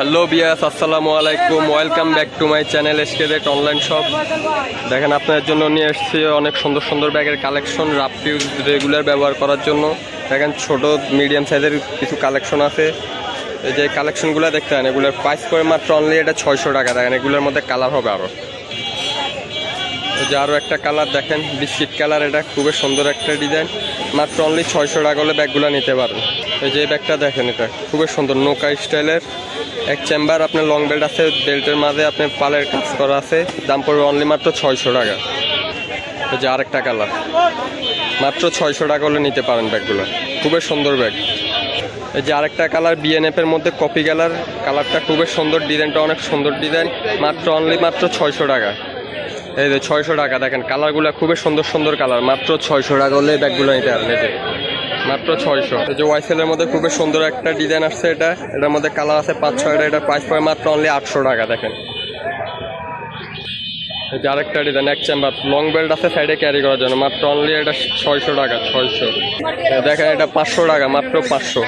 Hello বিয়াস, আসসালামু আলাইকুম। Welcome back to my channel SK date online shop দেখেন, আপনার জন্য নিয়ে এসেছি অনেক সুন্দর সুন্দর ব্যাগের কালেকশন রাফ রেগুলার ব্যবহার করার জন্য। দেখেন, ছোট মিডিয়াম সাইজের কিছু কালেকশন আছে। এই যে কালেকশনগুলো দেখতে পারেন, এগুলোর প্রাইস করে মাত্র অনলি এটা ছয়শো টাকা। দেখেন, এগুলোর মধ্যে কালার হবে আরও যে আরও একটা কালার দেখেন বিস্কিট কালার এটা খুবই সুন্দর একটা ডিজাইন মাত্র অনলি ছয়শো টাকা হলে ব্যাগগুলো নিতে পারেন এই যে ব্যাগটা দেখেন, এটা খুবই সুন্দর, নৌকা স্টাইলের এক চেম্বার আপনার লং বেল্ট আছে বেল্টের মাঝে আপনার পালের কাজ করা আছে। দাম পড়বে অনলি মাত্র ছয়শো টাকা। যে আরেকটা কালার মাত্র ছয়শো টাকা হলে নিতে পারেন ব্যাগগুলো। খুবই সুন্দর ব্যাগ। এই যে আরেকটা কালার বিএনএফের মধ্যে কপি কালার কালারটা খুবই সুন্দর ডিজাইনটা অনেক সুন্দর ডিজাইন মাত্র অনলি মাত্র ছয়শো টাকা। এই যে ছয়শো টাকা, দেখেন কালারগুলো খুবই সুন্দর সুন্দর কালার মাত্র ছয়শো টাকা হলে ব্যাগগুলো নিতে পারেন। মাত্র ছয়শো। এই যে ওয়াইসেলের মধ্যে খুবই সুন্দর একটা ডিজাইন আসছে এটা। এটার মধ্যে কালার আছে পাঁচ ছয়টা এটা প্রাইস পড়ে মাত্র অনলি আটশো টাকা, দেখেন। এই যে আরেকটা ডিজাইন এক চেম্বার লং বেল্ট আছে সাইডে ক্যারি করার জন্য, মাত্র অনলি এটা ছয়শো টাকা, ছয়শো। দেখেন এটা পাঁচশো টাকা, মাত্র পাঁচশো।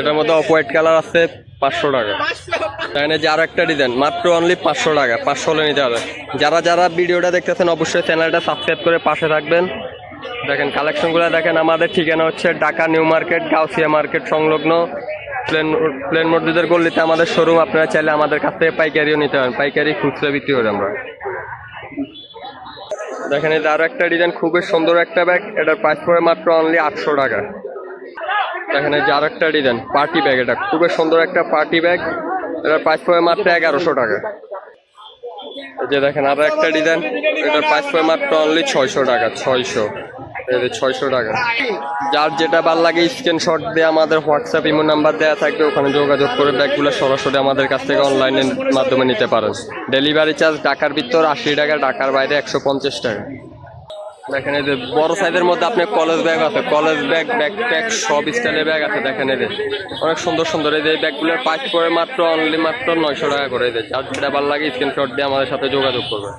এটার মধ্যে অফ হোয়াইট কালার আছে পাঁচশো টাকা। তাই না যে আরও একটা ডিজাইন মাত্র অনলি পাঁচশো টাকা, পাঁচশো হলে নিতে হবে। যারা যারা ভিডিওটা দেখতেছেন, অবশ্যই চ্যানেলটা সাবস্ক্রাইব করে পাশে থাকবেন। দেখেন দেখেন, আমাদের ঠিকানা হচ্ছে Dhaka New Market, Gausia market সংলগ্ন। প্লেন প্লেন মসজিদের গল্লিতে আমাদের শোরুম আপনারা চাইলে আমাদের কাছ থেকে পাইকারিও নিতে পারেন। পাইকারি খুচরা বিক্রি করি আমরা। দেখেন, এই যে আরও একটা ডিজাইন খুবই সুন্দর একটা ব্যাগ এটার প্রাইস পড়ে মাত্র অনলি আটশো টাকা। দেখেন, এই যে আরও একটা ডিজাইন পার্টি ব্যাগ এটা। খুবই সুন্দর একটা পার্টি ব্যাগ এটার প্রাইস পড়ে মাত্র এগারোশো টাকা। যে দেখেন, আরও একটা ডিজাইন এটার প্রাইস পড়ে মাত্র অনলি ছয়শো টাকা, ছয়শো। ছয়শো টাকা। যার যেটা ভালো লাগে স্ক্রিনশট দিয়ে আমাদের হোয়াটসঅ্যাপ ইমো নাম্বার দেওয়া থাকবে, ওখানে যোগাযোগ করে ব্যাগগুলো সরাসরি আমাদের কাছ থেকে অনলাইনের মাধ্যমে নিতে পারেন। ডেলিভারি চার্জ ঢাকার ভিতর আশি টাকা, ঢাকার বাইরে একশো পঞ্চাশ টাকা। দেখেন এই যে বড় সাইজের মধ্যে আপনার কলেজ ব্যাগ আছে কলেজ ব্যাগ ব্যাকপ্যাক সব স্টাইলের ব্যাগ আছে, দেখেন এই যে। অনেক সুন্দর সুন্দর এই যে ব্যাগগুলোর প্রাইস করে মাত্র অনলি মাত্র নয়শো টাকা করে এই যে। যার যেটা ভালো লাগে স্ক্রিনশট দিয়ে আমাদের সাথে যোগাযোগ করবে